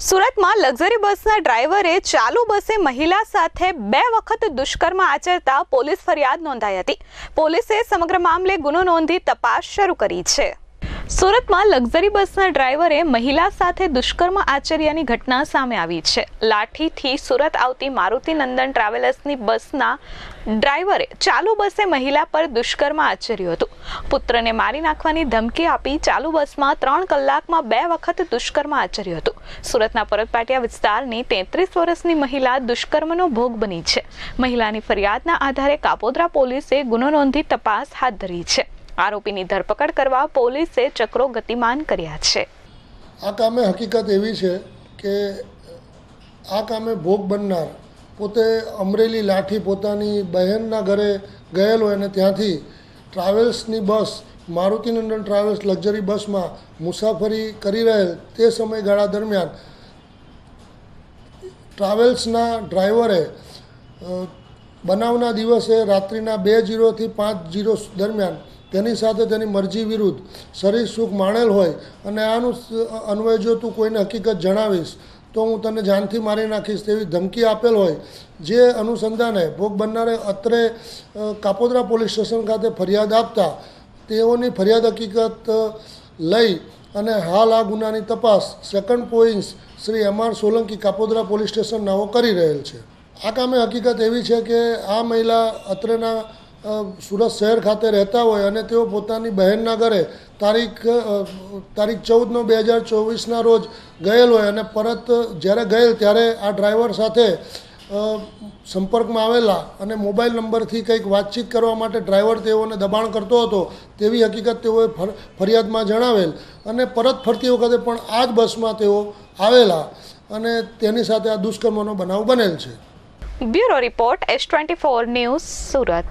સુરતમાં લક્ઝરી બસના ડ્રાઈવરે ચાલુ બસે મહિલા સાથે બે વખત દુષ્કર્મ આચરતા પોલીસ ફરિયાદ નોંધાઈ હતી. પોલીસે સમગ્ર મામલે ગુનો નોંધી તપાસ શરૂ કરી છે. સુરતમાં લક્ઝરી બસના ડ્રાઈવરે મહિલા સાથે દુષ્કર્મ આચર્યાની ઘટના સામે આવી છે. લાઠીથી સુરત આવતી મારુતિ નંદન ટ્રાવેલર્સની બસના ડ્રાઈવરે ચાલુ બસે મહિલા પર દુષ્કર્મ આચર્યું હતું. પુત્રને મારી નાખવાની ધમકી આપી ચાલુ બસમાં ત્રણ કલાકમાં બે વખત દુષ્કર્મ આચર્યું હતું. સુરતના પરતપાટિયા વિસ્તારની તેત્રીસ વર્ષની મહિલા દુષ્કર્મનો ભોગ બની છે. મહિલાની ફરિયાદના આધારે કાપોદ્રા પોલીસે ગુનો નોંધી તપાસ હાથ ધરી છે. આરોપીની ધરપકડ કરવા પોલીસે ચક્રો ગતિમાન કર્યા છે. આ કામે હકીકત એવી છે કે આ કામે ભોગ બનનાર પોતે અમરેલી લાઠી પોતાની બહેનના ઘરે ગયેલો અને ત્યાંથી ટ્રાવેલ્સની બસ મારુતિનંદન ટ્રાવેલ્સ લક્ઝરી બસમાં મુસાફરી કરી રહેલ તે સમયગાળા દરમિયાન ટ્રાવેલ્સના ડ્રાઈવરે બનાવના દિવસે રાત્રિના બે જીરોથી પાંચ જીરો દરમિયાન તેની સાથે તેની મરજી વિરુદ્ધ શરીર સુખ માણેલ હોય અને આનું અન્વય જો તું કોઈને હકીકત જણાવીશ, તો હું તને જાનથી મારી નાખીશ તેવી ધમકી આપેલ હોય. જે અનુસંધાને ભોગ બનનારે અત્રે કાપોદરા પોલીસ સ્ટેશન ખાતે ફરિયાદ આપતા તેઓની ફરિયાદ હકીકત લઈ અને હાલ આ ગુનાની તપાસ second points Shri M R Solanki Kapodara police station નાઓ કરી રહેલ છે. આ કામે હકીકત એવી છે કે આ મહિલા અત્રેના સુરત શહેર ખાતે રહેતા હોય અને તેઓ પોતાની બહેનના ઘરે તારીખ તારીખ ચૌદ નવ બે હજાર ચોવીસના રોજ ગયેલ હોય અને પરત જ્યારે ગયેલ ત્યારે આ ડ્રાઈવર સાથે સંપર્કમાં આવેલા અને મોબાઈલ નંબરથી કંઈક વાતચીત કરવા માટે ડ્રાઈવર તેઓને દબાણ કરતો હતો તેવી હકીકત તેઓએ ફરિયાદમાં જણાવેલ. અને પરત ફરતી વખતે પણ આ જ બસમાં તેઓ આવેલા અને તેની સાથે આ દુષ્કર્મનો બનાવ બનેલ છે. Bureau report S twenty four news Surat.